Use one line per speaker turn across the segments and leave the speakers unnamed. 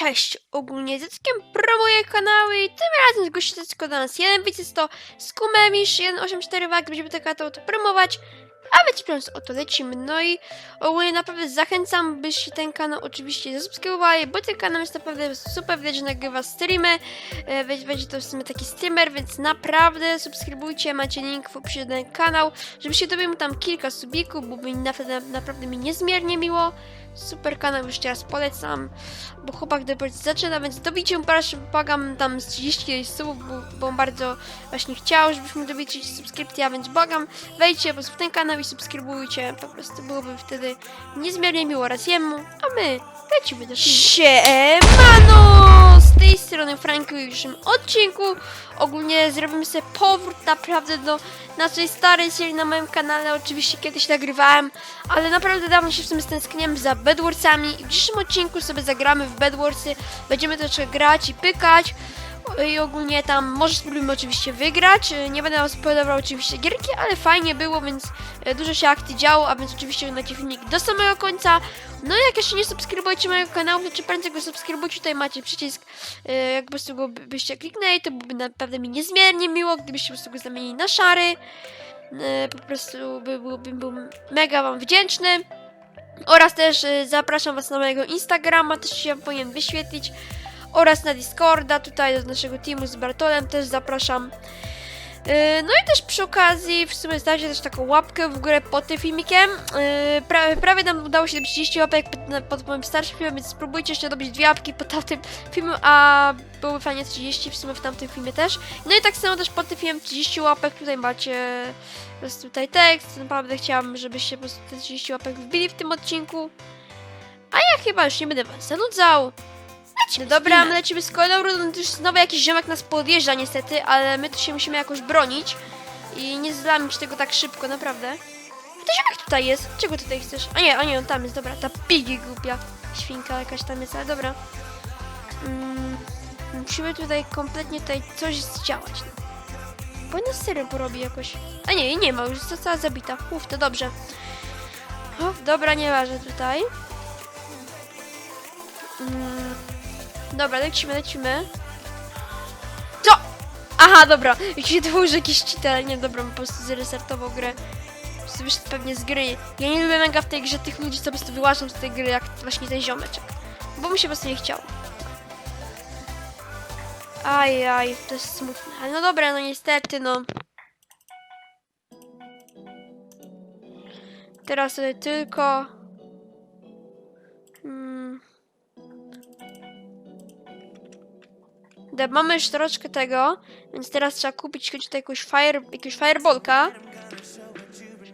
Cześć, ogólnie Zyckiem promuję kanały i tym razem zgłosi się tylko do nas jeden widz, jest to Skumemisz 184 wag, będziemy ten kanał promować, a więc o to lecimy. No i ogólnie naprawdę zachęcam, byście ten kanał oczywiście zasubskrybowali, bo ten kanał jest naprawdę super, widać, że nagrywa streamy, e, będzie, to w sumie taki streamer, więc naprawdę subskrybujcie, macie link w opisie do ten kanał, żebyście dobił tam kilka subików, bo mi naprawdę, naprawdę mi niezmiernie miło. Super kanał, już teraz polecam, bo chłopak dopiero zaczyna, więc proszę, błagam tam z 30 subów, bo, bo on bardzo właśnie chciał, żebyśmy dobili 30 subskrypcji, a więc błagam, wejdźcie po prostu w ten kanał i subskrybujcie, po prostu byłoby wtedy niezmiernie miło raz jemu, a my lecimy do filmu. Siemano! Z tej strony Franku w dzisiejszym odcinku. Ogólnie zrobimy sobie powrót naprawdę do naszej starej serii na moim kanale, oczywiście kiedyś nagrywałem, ale naprawdę dawno się w sumie stęskniłem za Bedwarsami i w dzisiejszym odcinku sobie zagramy w Bedwarsy, będziemy troszkę grać i pykać i ogólnie tam może spróbujemy oczywiście wygrać, E, nie będę wam spoilerował oczywiście gierki, ale fajnie było, więc e, dużo się akcji działo, a więc oczywiście oglądacie filmik do samego końca. No i jak jeszcze nie subskrybujecie mojego kanału, to czy prędzej go subskrybujcie, tutaj macie przycisk, e, jak po prostu go by- byście kliknęli, to byłoby naprawdę mi niezmiernie miło, gdybyście po prostu go zamienili na szary. Po prostu by, byłbym był mega wam wdzięczny. Oraz też zapraszam was na mojego Instagrama, też się powinien wyświetlić. Oraz na Discorda, tutaj do naszego teamu z Bartolem też zapraszam. E, No i też przy okazji w sumie zdajcie też taką łapkę w górę pod tym filmikiem. E, Pra, prawie nam udało się 30 łapek pod moim starszym filmem, więc spróbujcie jeszcze dobić dwie łapki pod tamtym filmem, a były fajnie 30 w sumie w tamtym filmie też. No i tak samo też pod tym filmem 30 łapek, tutaj macie po prostu tutaj tekst. Naprawdę chciałam, żebyście po prostu te 30 łapek wbili w tym odcinku. A ja chyba już nie będę was zanudzał. Lecimy, dobra, my lecimy z kolejną rundą. To już znowu jakiś ziomek nas podjeżdża niestety, ale my tu się musimy jakoś bronić. I nie zlamić tego tak szybko, naprawdę. A ten ziomek tutaj jest. Czego tutaj chcesz? A nie, a nie, on tam jest, dobra. Ta pigi głupia świnka jakaś tam jest, ale dobra. Mm, musimy tutaj kompletnie tutaj coś zdziałać. No. Bo ona serio porobi jakoś. A nie, nie ma, już została zabita. Uf, to dobrze. O, dobra, nieważne tutaj. Mm, dobra, lecimy, lecimy. Co? Aha, dobra. Jak się że jakiś cheater, ale nie, dobra, po prostu zrestartował grę. Wyszedł pewnie z gry. Ja nie lubię mega w tej grze tych ludzi, co po prostu wyłażą z tej gry, jak właśnie ten ziomeczek. Bo mi się po prostu nie chciało. Aj, aj, to jest smutne. Ale no dobra, no niestety, no. Teraz sobie tylko... Dobra, mamy już troszeczkę tego, więc teraz trzeba kupić jakąś fire, jakiegoś fireballka.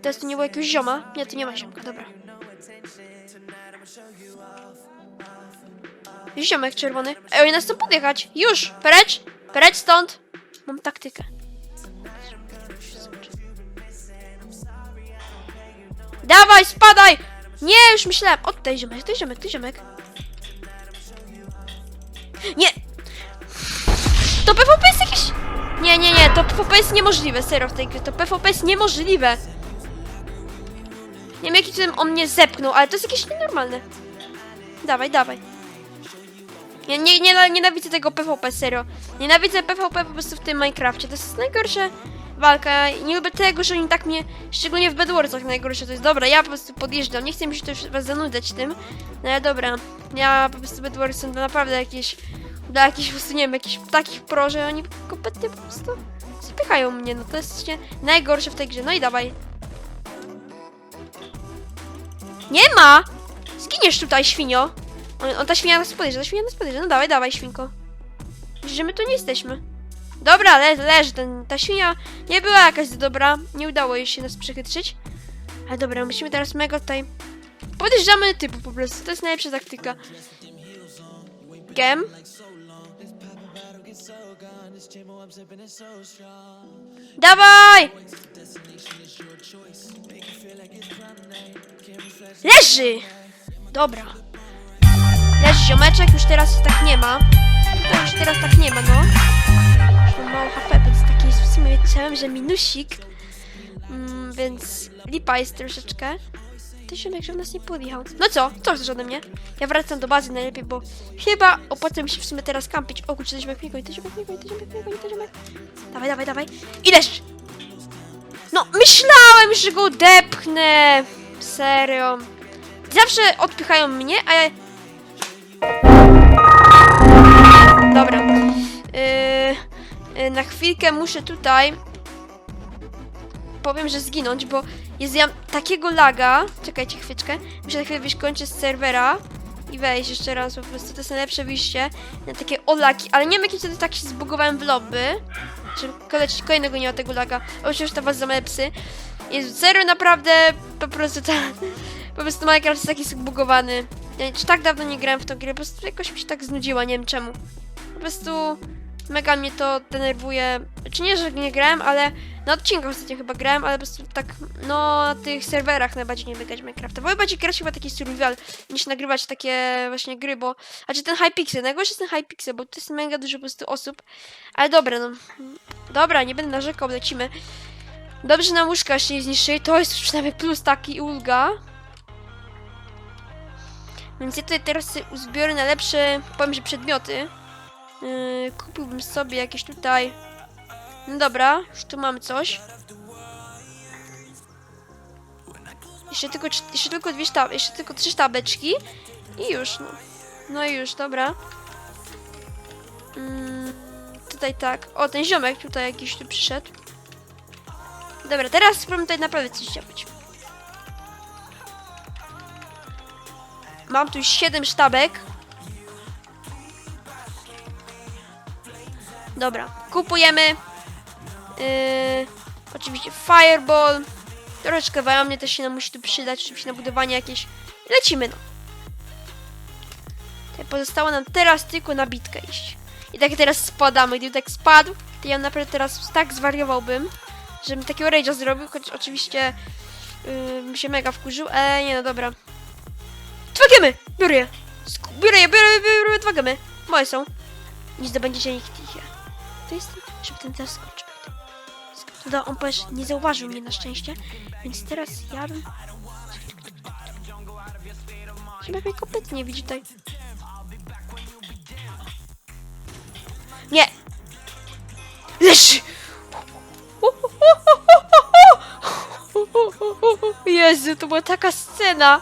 Teraz tu nie było jakiegoś zioma. Nie, tu nie ma ziomka, dobra. Ziomek czerwony. Ej, oni nas chcą podjechać. Już! Precz! Precz stąd! Mam taktykę. Dawaj, spadaj! Nie, już myślałem. O, tutaj ziomek, tutaj ziomek, tutaj ziomek. Nie! To PvP jest jakieś... Nie, nie, nie, to PvP jest niemożliwe, serio w tej grze. To PvP jest niemożliwe. Nie wiem, jaki cudem on mnie zepchnął, ale to jest jakieś nienormalne. Dawaj, dawaj. Ja nie, nie, nienawidzę tego PvP, serio. Nienawidzę PvP po prostu w tym Minecrafcie. To jest najgorsza walka. Nie lubię tego, że oni tak mnie, szczególnie w Bedwarsach najgorsze to jest. Dobra, ja po prostu podjeżdżam. Nie chcę mi się już was zanudzać tym. No ale dobra. Ja po prostu Bedwarsy są to naprawdę jakieś, dla jakichś po prostu, nie wiem, jakichś takich pro, że oni kompletnie po prostu spychają mnie. No to jest właśnie najgorsze w tej grze. No i dawaj. Nie ma! Zginiesz tutaj, świnio. On, on ta świnia nas podejrze, ta świnia nas podejrze. No dawaj, dawaj, świnko. Że my tu nie jesteśmy. Dobra, le, leży ten, ta świnia nie była jakaś dobra. Nie udało jej się nas przechytrzyć. Ale dobra, musimy teraz mega tutaj... Podjeżdżamy typu po prostu, to jest najlepsza taktyka. Gem. Dawaj! Leży! Dobra. Leży ziomeczek, już teraz tak nie ma. To już teraz tak nie ma, no. Już mam mało HP, więc taki jest w sumie chciałem, że minusik. Mm, więc lipa jest troszeczkę. Ten ziomek, że nas nie podjechał. No co? Co chcesz ode mnie? Ja wracam do bazy najlepiej, bo chyba opłaca mi się w sumie teraz kampić. O kurczę, ten ziomek mnie goni, ten ziomek mnie goni, ten ziomek mnie goni, ten ziomek. Dawaj, dawaj, dawaj. Ileż! No, myślałem, że go depchnę! Serio. Zawsze odpychają mnie, a ja... Dobra. Yy, yy, na chwilkę muszę tutaj... Powiem, że zginąć, bo jest ja takiego laga. Czekajcie chwileczkę. Muszę na chwilę wyjść kończę z serwera i wejść jeszcze raz, po prostu to jest najlepsze wyjście na takie olaki, ale nie wiem jakim wtedy tak się zbugowałem w lobby, koleć kolejnego nie ma tego laga, o już to was za psy. Jest serio naprawdę po prostu ta, po prostu Minecraft jest taki zbugowany. Ja już tak dawno nie grałem w tą grę, po prostu jakoś mi się tak znudziła, nie wiem czemu. Po prostu mega mnie to denerwuje. Czy nie, że nie grałem, ale na odcinkach ostatnio chyba grałem, ale po prostu tak, no, na tych serwerach najbardziej nie wygrać Minecrafta. Wolę bardziej grać chyba taki survival, niż nagrywać takie właśnie gry, bo... A czy ten Hypixel, najgorszy jest ten Hypixel, bo to jest mega dużo po prostu osób. Ale dobra, no. Dobra, nie będę narzekał, lecimy. Dobrze, nam łóżka się nie zniszczyli, to jest przynajmniej plus taki ulga. Więc ja tutaj teraz uzbiorę najlepsze, powiem, że przedmioty. Yy, kupiłbym sobie jakieś tutaj... No dobra, już tu mamy coś. Jeszcze tylko, cz- jeszcze tylko dwie sztab, jeszcze tylko trzy sztabeczki i już, no. No i już, dobra. Mm, tutaj tak. O, ten ziomek tutaj jakiś tu przyszedł. Dobra, teraz spróbujmy tutaj naprawdę coś działać. Mam tu 7 sztabek. Dobra, kupujemy. Yy, oczywiście fireball. Troszeczkę mnie też się nam musi tu przydać, oczywiście na budowanie jakieś. Lecimy no. Pozostało nam teraz tylko na bitkę iść. I tak teraz spadamy. Gdyby tak spadł, to ja naprawdę teraz tak zwariowałbym, żebym takiego rage'a zrobił, choć oczywiście yy, się mega wkurzył. E, nie no dobra. Dwa! Biorę je! Biorę je, biorę, biorę, biorę dwa gemy. Moje są. Nie zdobędziecie nikt ich. To jest, żeby ten teraz skończył. No, on powiesz, nie zauważył mnie na szczęście, więc teraz ja bym... Chyba mnie kompletnie nie widzi tutaj. Nie! Leż! Jezu, to była taka scena!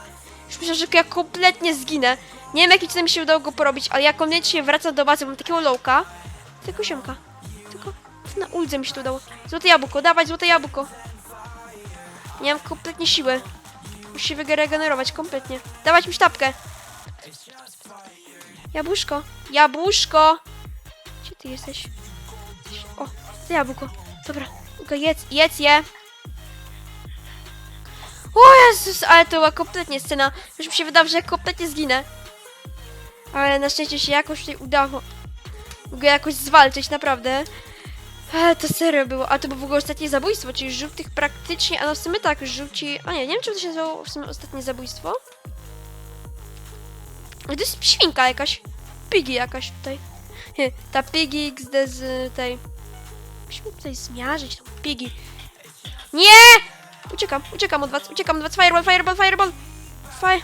Już myślałam, że ja kompletnie zginę. Nie wiem, jakim cudem się udało go porobić, ale ja koniecznie wracam do bazy, mam takiego lowka. Tylko siomka. Na uldze mi się to udało. Złote jabłko, dawać złote jabłko. Nie mam kompletnie siły. Muszę się wyregenerować kompletnie. Dawać mi sztabkę. Jabłuszko. Jabłuszko. Gdzie ty jesteś? O, to jabłko. Dobra. Tylko jedz, jedz je. O Jezus, ale to była kompletnie scena. Już mi się wydawało, że ja kompletnie zginę. Ale na szczęście się jakoś tutaj udało go jakoś zwalczyć, naprawdę. Ale to serio było. A to było w ogóle ostatnie zabójstwo, czyli żółtych praktycznie, a no w sumie tak, żółci... A nie, nie wiem, czy to się nazywało w sumie ostatnie zabójstwo. To jest świnka jakaś. Piggy jakaś tutaj. Ta Piggy XD z tej... Musimy tutaj zmiażyć tą Piggy. Nie! Uciekam, uciekam od was, uciekam od was. Fireball, fireball, fireball! Fire...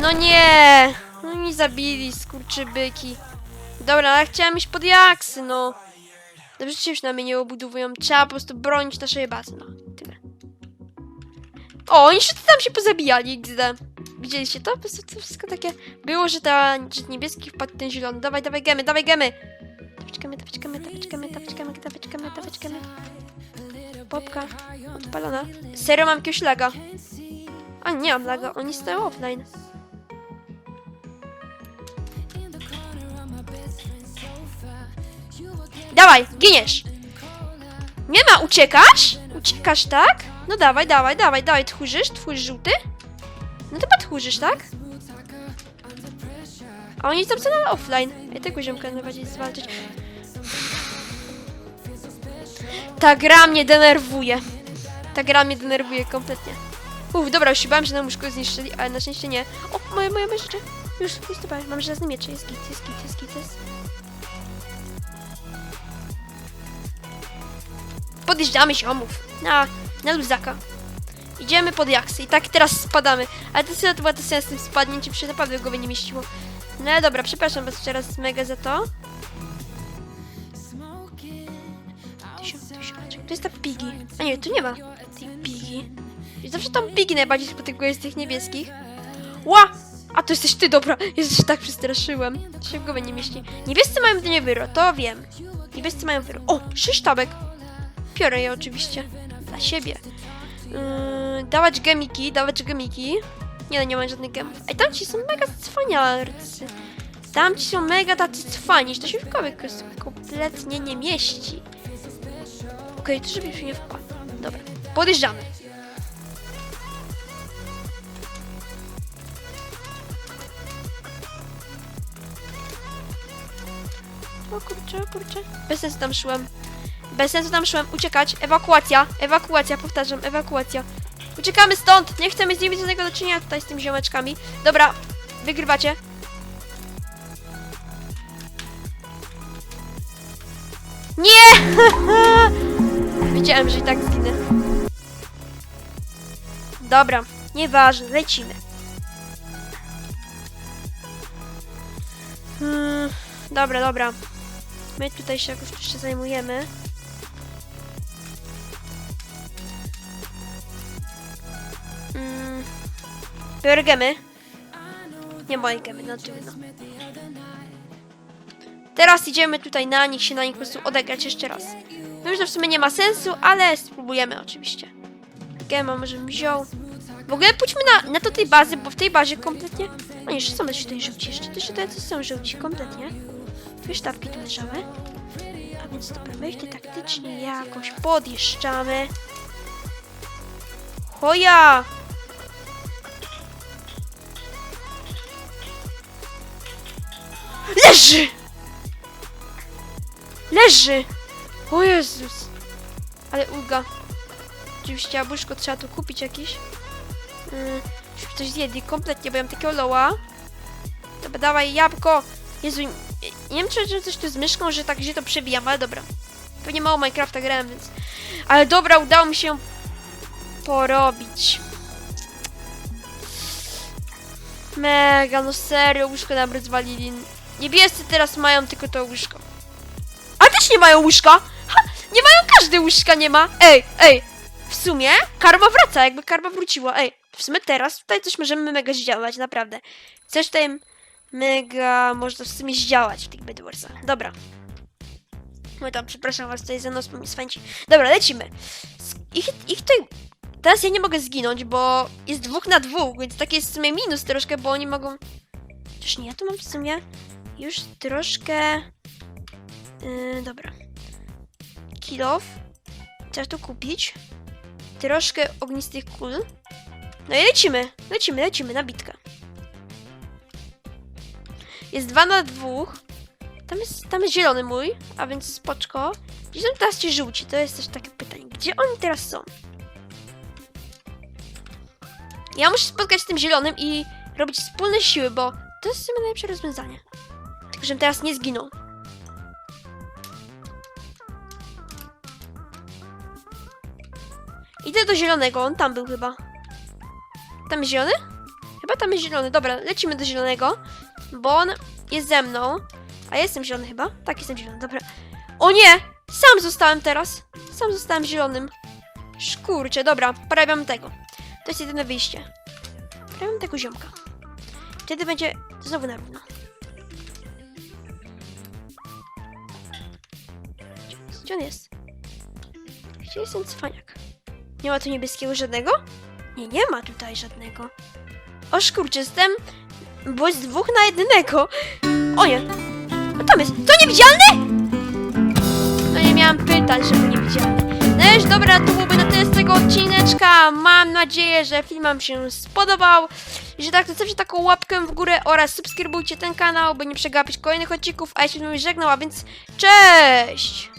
No nie! No mi zabili, skurczybyki. Dobra, ale chciałam iść pod jaksy, no. Dobrze, że się już na mnie nie obudowują. Trzeba po prostu bronić naszej bazy, no. Tyle. O, oni się tam się pozabijali, XD. Widzieliście to? Po prostu to wszystko takie było, że, ta, że niebieski wpadł ten zielony. Dawaj, dawaj gemy, dawaj gemy. Gemy, dawać gemy, dawać gemy, dawać gemy. Popka odpalona. Serio mam jakiegoś laga. A nie mam laga, oni stoją offline. Dawaj, giniesz! Nie ma, uciekasz? Uciekasz, tak? No dawaj, dawaj, dawaj, dawaj, tchórzysz, twój żółty? No to podchórzysz, tak? A oni są na offline. Ja tego ziomka najbardziej zwalczyć. Ta gra mnie denerwuje. Ta gra mnie denerwuje kompletnie. Uff, dobra, już się bałem, że na łóżko zniszczyli, ale na szczęście nie. O, moje, moje, moje rzeczy. Już, już dobra, mam żelazny miecz, jest git, jest git, jest git, jest. Podjeżdżamy ziomów na, na luzaka. Idziemy pod jaksy i tak teraz spadamy. Ale to to była sens z tym spadnięciem, się naprawdę w głowie nie mieściło. No dobra, przepraszam was jeszcze raz mega za to. To jest ta Piggy. A nie, tu nie ma tej. Zawsze tam Piggy najbardziej spotykuje z tych niebieskich. Ła! A to jesteś ty, dobra. Jezus, się tak przestraszyłem. Się w głowie nie mieści. Niebiescy mają w nie wyro, to wiem. Niebiescy mają wyro. O, sześć tabek. Biorę je oczywiście. Dla siebie. Yy, dawać gemiki, dawać gemiki. Nie no, nie mam żadnych gemów. Ej, tamci są mega cwaniarcy. Tamci są mega tacy cwani, że to się w kompletnie nie mieści. Okej, to żeby się nie wpadł. Dobra, podjeżdżamy. O kurczę, o kurczę. Bez sensu tam szłem. Bez sensu tam szłem. Uciekać. Ewakuacja. Ewakuacja, powtarzam, ewakuacja. Uciekamy stąd! Nie chcemy z nimi żadnego do czynienia tutaj z tymi ziomeczkami. Dobra, wygrywacie. Nie! Wiedziałem, że i tak zginę. Dobra, nieważne, lecimy. Hmm, dobra, dobra. My tutaj się jakoś jeszcze zajmujemy. Biorę gemy. Nie moje gemy, no trudno. Teraz idziemy tutaj na nich, się na nich po prostu odegrać jeszcze raz. Wiem, że w sumie nie ma sensu, ale spróbujemy oczywiście. Gema może bym wziął. W ogóle pójdźmy na, na to tej bazy, bo w tej bazie kompletnie... O nie, jeszcze są też tutaj żółci, jeszcze też tutaj są żółci, kompletnie. Dwie sztabki tu leżały. A więc dobra, my ich taktycznie jakoś podjeżdżamy. Hoja! Leży! Leży! O Jezus! Ale ulga. Oczywiście jabłuszko trzeba tu kupić jakieś. Yy, żeby coś zjedli kompletnie, bo ja mam takiego loła. Dobra, dawaj jabłko! Jezu, nie, wiem czy, coś tu z myszką, że tak się to przebijam, ale dobra. Pewnie mało Minecrafta grałem, więc... Ale dobra, udało mi się porobić. Mega, no serio, łóżko nam rozwalili. Niebiescy teraz mają tylko to łóżko. A też nie mają łóżka! Ha, nie mają każdy łóżka, nie ma! Ej, ej! W sumie karma wraca, jakby karma wróciła. Ej, w sumie teraz tutaj coś możemy mega zdziałać, naprawdę. Coś tutaj mega można w sumie zdziałać w tych Bedwarsach. Dobra. No tam, przepraszam was, tutaj ze mną mi swęci. Dobra, lecimy. Ich, ich tutaj... Teraz ja nie mogę zginąć, bo jest dwóch na dwóch, więc taki jest w sumie minus troszkę, bo oni mogą... Też nie, ja tu mam w sumie już troszkę... Yy, dobra. Kill off. Trzeba tu kupić. Troszkę ognistych kul. No i lecimy, lecimy, lecimy na bitkę. Jest dwa na dwóch. Tam jest, tam jest zielony mój, a więc spoczko. Gdzie są teraz ci żółci? To jest też takie pytanie. Gdzie oni teraz są? Ja muszę spotkać z tym zielonym i robić wspólne siły, bo to jest sumie najlepsze rozwiązanie. Żebym teraz nie zginął. Idę do zielonego, on tam był chyba. Tam jest zielony? Chyba tam jest zielony. Dobra, lecimy do zielonego, bo on jest ze mną. A ja jestem zielony chyba? Tak, jestem zielony, dobra. O nie! Sam zostałem teraz. Sam zostałem zielonym. Szkurcze, dobra, porabiam tego. To jest jedyne wyjście. Porabiam tego ziomka. Wtedy będzie znowu na równo. Gdzie on jest? Gdzie jest ten cwaniak? Nie ma tu niebieskiego żadnego? Nie, nie ma tutaj żadnego. O szkurczę, jestem... Bo jest dwóch na jednego. O nie. No tam jest. To niewidzialny? No nie miałam pytań, żeby niewidzialny. No już dobra, to byłoby na tyle z tego odcineczka. Mam nadzieję, że film wam się spodobał. I że tak, to zostawcie taką łapkę w górę oraz subskrybujcie ten kanał, by nie przegapić kolejnych odcinków. A ja się z żegnał, a więc cześć!